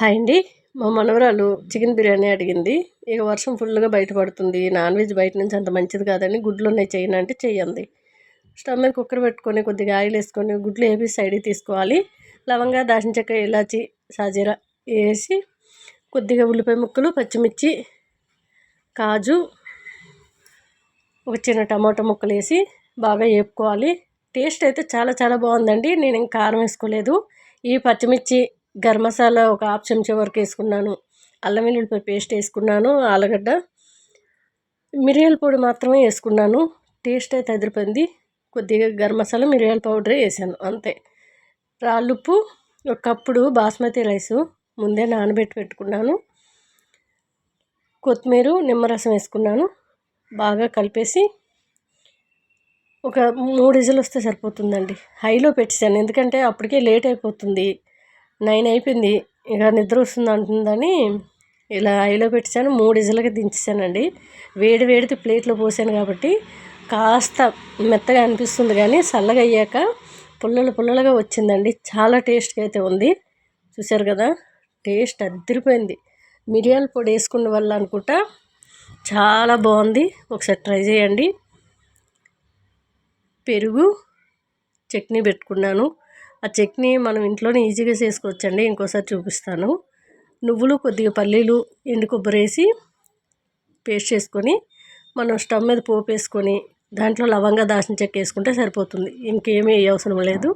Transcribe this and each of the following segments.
Hi అండి. మా మనవరాలు చికెన్ బిర్యానీ అడిగింది. ఇక వర్షం ఫుల్గా బయటపడుతుంది. నాన్ వెజ్ బయట నుంచి అంత మంచిది కాదని గుడ్లు ఉన్నాయి చేయను అంటే చేయండి స్టవ్ మీద కుక్కర్ పెట్టుకొని కొద్దిగా ఆయిల్ వేసుకొని గుడ్లు వేపి సైడ్కి తీసుకోవాలి. లవంగా దాచిన చెక్క ఇలాచి సాజీరా వేసి కొద్దిగా ఉల్లిపాయ ముక్కలు పచ్చిమిర్చి కాజు ఒక చిన్న టమాటో ముక్కలు వేసి బాగా వేపుకోవాలి టేస్ట్ అయితే చాలా చాలా బాగుందండి. నేను ఇంకా కారం వేసుకోలేదు. ఈ పచ్చిమిర్చి గరం మసాలా ఒక హాఫ్ చెంచా వరకు వేసుకున్నాను. అల్లం వెల్లుల్లిపాయ పేస్ట్ వేసుకున్నాను ఆలుగడ్డ మిరియాల పొడి మాత్రమే వేసుకున్నాను. టేస్ట్ అయితే అదిరిపోయింది. కొద్దిగా గరం మసాలా మిరియాల పౌడర్ వేసాను అంతే. రాళ్ళుప్పు ఒకప్పుడు బాస్మతి రైసు ముందే నానబెట్టి పెట్టుకున్నాను. కొత్తిమీర నిమ్మరసం వేసుకున్నాను. బాగా కలిపేసి ఒక మూడు ఇజులు వస్తే సరిపోతుందండి. హైలో పెట్టేశాను ఎందుకంటే అప్పటికే లేట్ అయిపోతుంది. నైన్ అయిపోయింది. ఇక నిద్ర వస్తుంది అంటుందని ఇలా ఐలో పెట్టాను మూడు ఇజలకి దించేసానండి వేడి వేడిది ప్లేట్లో పోసాను కాబట్టి కాస్త మెత్తగా అనిపిస్తుంది కానీ చల్లగా అయ్యాక పుల్లలు పుల్లలుగా వచ్చిందండి. చాలా టేస్ట్గా అయితే ఉంది. చూశారు కదా టేస్ట్ అద్దరిపోయింది మిరియాల పొడి వేసుకున్న వల్ల అనుకుంటా చాలా బాగుంది. ఒకసారి ట్రై చేయండి. పెరుగు చట్నీ పెట్టుకున్నాను. ఆ చట్నీ మనం ఇంట్లోనే ఈజీగా చేసుకోవచ్చండి ఇంకోసారి చూపిస్తాను. నువ్వులు కొద్దిగా పల్లీలు ఎండు కొబ్బరి వేసి పేస్ట్ చేసుకొని మనం స్టవ్ మీద పోపు వేసుకొని దాంట్లో లవంగా దాల్చిన చెక్క వేసుకుంటే సరిపోతుంది. ఇంకేమీ అవసరం లేదు.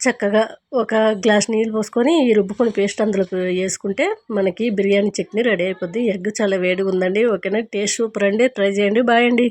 చక్కగా ఒక గ్లాస్ నీళ్ళు పోసుకొని ఈ రుబ్బుకొని పేస్ట్ అందులో వేసుకుంటే మనకి బిర్యానీ చట్నీ రెడీ అయిపోద్ది. ఎగ్ చాలా వేడిగా ఉందండి. ఓకేనా? టేస్ట్ సూపర్ అండి. ట్రై చేయండి. బాయ్ అండి.